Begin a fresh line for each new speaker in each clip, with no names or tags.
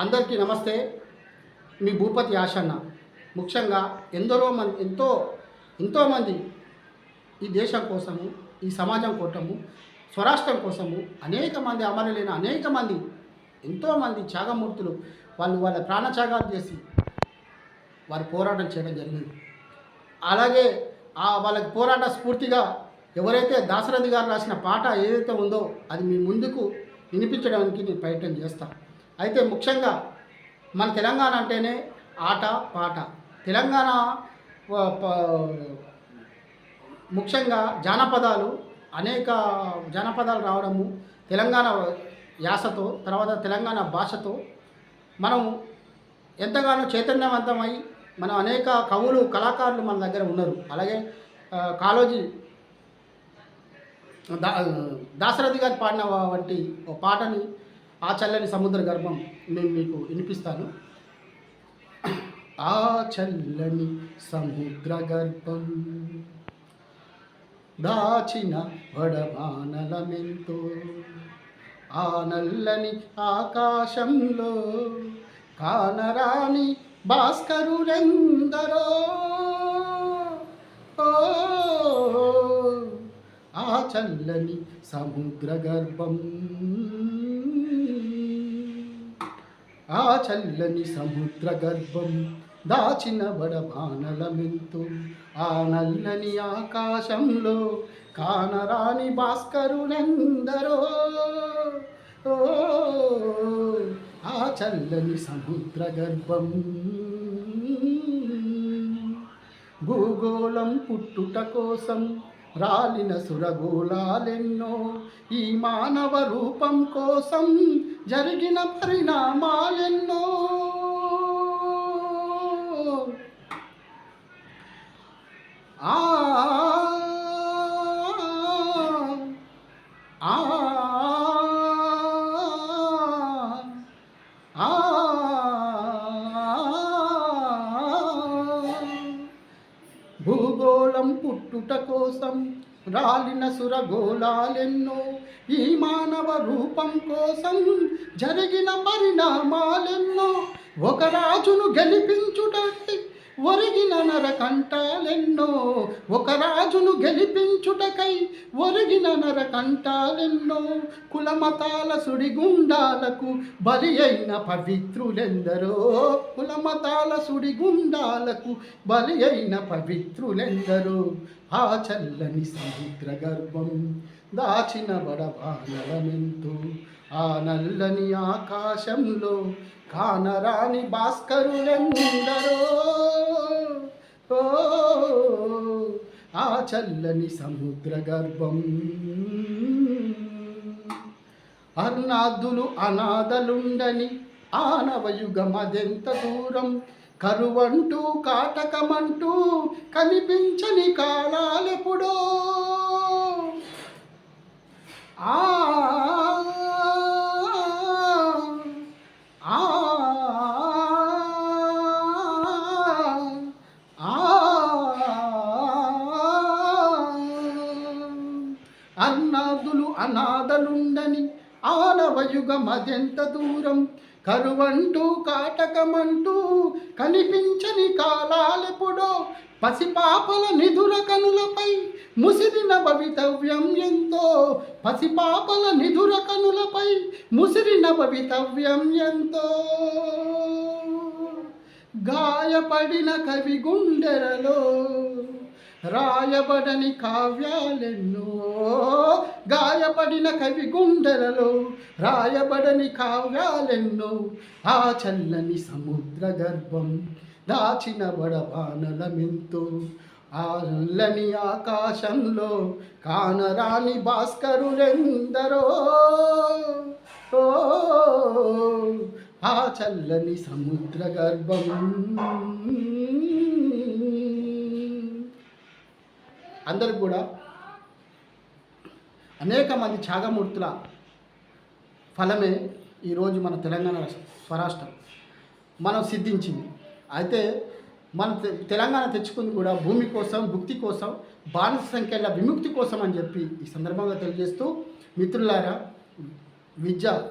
అందరికీ నమస్తే. మీ భూపతి ఆశన్న. ముఖ్యంగా ఎందరో మంది ఎంతో ఎంతోమంది ఈ దేశం కోసము ఈ సమాజం కోసము స్వరాష్ట్రం కోసము అనేక మంది అమరులైన అనేక మంది ఎంతోమంది త్యాగమూర్తులు వాళ్ళు వాళ్ళ ప్రాణత్యాగాలు చేసి వారు పోరాటం చేయడం జరిగింది. అలాగే ఆ వాళ్ళకి పోరాట స్ఫూర్తిగా ఎవరైతే దాశరథి గారు రాసిన పాట ఏదైతే ఉందో అది మీ ముందుకు వినిపించడానికి నేను ప్రయత్నం చేస్తాను అయితే ముఖ్యంగా మన తెలంగాణ అంటేనే ఆట పాట. తెలంగాణ ముఖ్యంగా జానపదాలు అనేక జానపదాలు రావడము తెలంగాణ యాసతో తర్వాత తెలంగాణ భాషతో మనం ఎంతగానో చైతన్యవంతమై మనం అనేక కవులు కళాకారులు మన దగ్గర ఉన్నారు. అలాగే కాలోజీ కాళోజీ దా దాశరథి గారు పాడిన వంటి ఒక పాటని ఆ చల్లని సముద్ర గర్భం నేను మీకు వినిపిస్తాను. ఆ చల్లని సముద్ర గర్భం దాచిన వడమానలమెంతో ఆ నల్లని ఆకాశంలో కానరాని భాస్కరులెందరో. ఓ ఆ చల్లని సముద్ర గర్భం ఆ చల్లని సముద్ర గర్భం దాచిన బడబానలమెంతో ఆ నల్లని ఆకాశంలో కానరాని భాస్కరులెందరో. ఓ ఆ చల్లని సముద్ర గర్భం భూగోళం పుట్టుట కోసం రాలిన సురగోళాలెన్నో ఈ మానవ రూపం కోసం జరిగిన పరిణామాలెన్నో. ఆ పుట్టుట కోసం రాలిన సురగోళాలెన్నో ఈ మానవ రూపం కోసం జరిగిన పరిణామాలెన్నో ఒక రాజును గెలిపించుటకై ఒరిగిన నరకంటాలెన్నో ఒక రాజును గెలిపించుటకై ఒరిగిన నరకంటాలెన్నో కులమతాల సుడిగుండాలకు బలి అయిన పవిత్రులెందరో కులమతాల సుడిగుండాలకు బలి అయిన పవిత్రులెందరో ఆ చల్లని సముద్ర గర్భం దాచిన బడబానలమెంతో ఆ నల్లని ఆకాశంలో కానరాని భాస్కరులెందరో. ఓ ఆ చల్లని సముద్ర గర్భం అర్నాథులు అనాథలుండని ఆనవయుగం అదెంత దూరం కరువంటూ కాటకమంటూ కనిపించని కాలాలెప్పుడో. ఆ ఆ అన్నాదులు అనాథలుండని ఆనవయుగమదెంత దూరం కరువంటూ కాటకమంటూ కనిపించని కాలాలెప్పుడో పసిపాపల నిధుల కనులపై ముసిరిన భవితవ్యం ఎంతో. పసిపాపల నిధుల కనులపై ముసిరిన భవితవ్యం ఎంతో. గాయపడిన కవి గుండెలలో రాయబడని కావ్యాలెన్నో గాయపడిన కవి గుండెలలో రాయబడని కావ్యాలెన్నో ఆ చల్లని సముద్ర గర్భం దాచిన వడబానలమెంతో ఆ నల్లని ఆకాశంలో కానరాని భాస్కరులెందరో. ఓ ఆ చల్లని సముద్ర గర్భం అందరికి కూడా అనేక మంది త్యాగమూర్తుల ఫలమే ఈరోజు మన తెలంగాణ రాష్ట్ర- స్వరాష్ట్రం. మనం సిద్ధించింది. అయితే మన తె- తెలంగాణ తెచ్చుకుంది కూడా భూమి కోసం భుక్తి కోసం బానిస సంఖ్యల విముక్తి కోసం అని చెప్పి ఈ సందర్భంగా తెలియజేస్తూ మిత్రులారా విద్య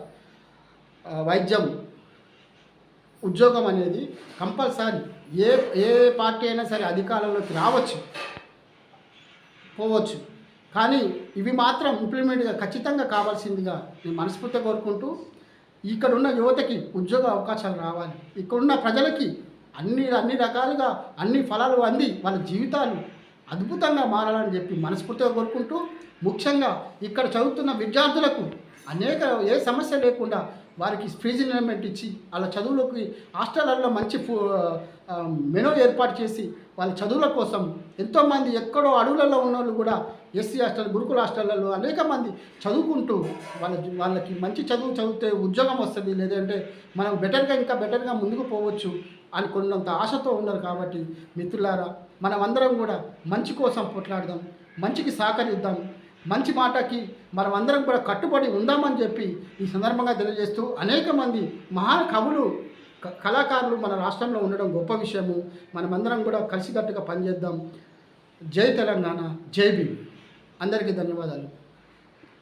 వైద్యం ఉద్యోగం అనేది కంపల్సరీ. ఏ ఏ పార్టీ అయినా సరే అధికారంలోకి రావచ్చు. పోవచ్చు. కానీ ఇవి మాత్రం ఇంప్లిమెంట్గా ఖచ్చితంగా కావాల్సిందిగా నేను మనస్ఫూర్తిగా కోరుకుంటూ ఇక్కడ ఉన్న యువతకి ఉద్యోగ అవకాశాలు రావాలి. ఇక్కడున్న ప్రజలకి అన్ని అన్ని రకాలుగా అన్ని ఫలాలు అంది వాళ్ళ జీవితాలు అద్భుతంగా మారాలని చెప్పి మనస్ఫూర్తిగా కోరుకుంటూ ముఖ్యంగా ఇక్కడ చదువుతున్న విద్యార్థులకు అనేక ఏ సమస్య లేకుండా వారికి ఫీజు నిలమెంట్ ఇచ్చి వాళ్ళ చదువులకి హాస్టళ్ళల్లో మంచి ఫు మెనూ ఏర్పాటు చేసి వాళ్ళ చదువుల కోసం ఎంతోమంది ఎక్కడో అడవులలో ఉన్న వాళ్ళు కూడా ఎస్సీ హాస్టల్ గురుకుల హాస్టళ్ళలో అనేక మంది చదువుకుంటూ వాళ్ళ వాళ్ళకి మంచి చదువు చదివితే ఉద్యోగం వస్తుంది లేదంటే మనం బెటర్గా ఇంకా బెటర్గా ముందుకు పోవచ్చు అని కొన్నంత ఆశతో ఉన్నారు కాబట్టి మిత్రులారా మనమందరం కూడా మంచి కోసం పోట్లాడదాం మంచికి సహకరిద్దాం మంచి మాటకి మనం అందరం కూడా కట్టుబడి ఉందామని చెప్పి ఈ సందర్భంగా తెలియజేస్తూ అనేక మంది మహాన్ కవులు కళాకారులు మన రాష్ట్రంలో ఉండడం గొప్ప విషయము. మనమందరం కూడా కలిసికట్టుగా పనిచేద్దాం. జై తెలంగాణ జై భీమ్. అందరికీ ధన్యవాదాలు.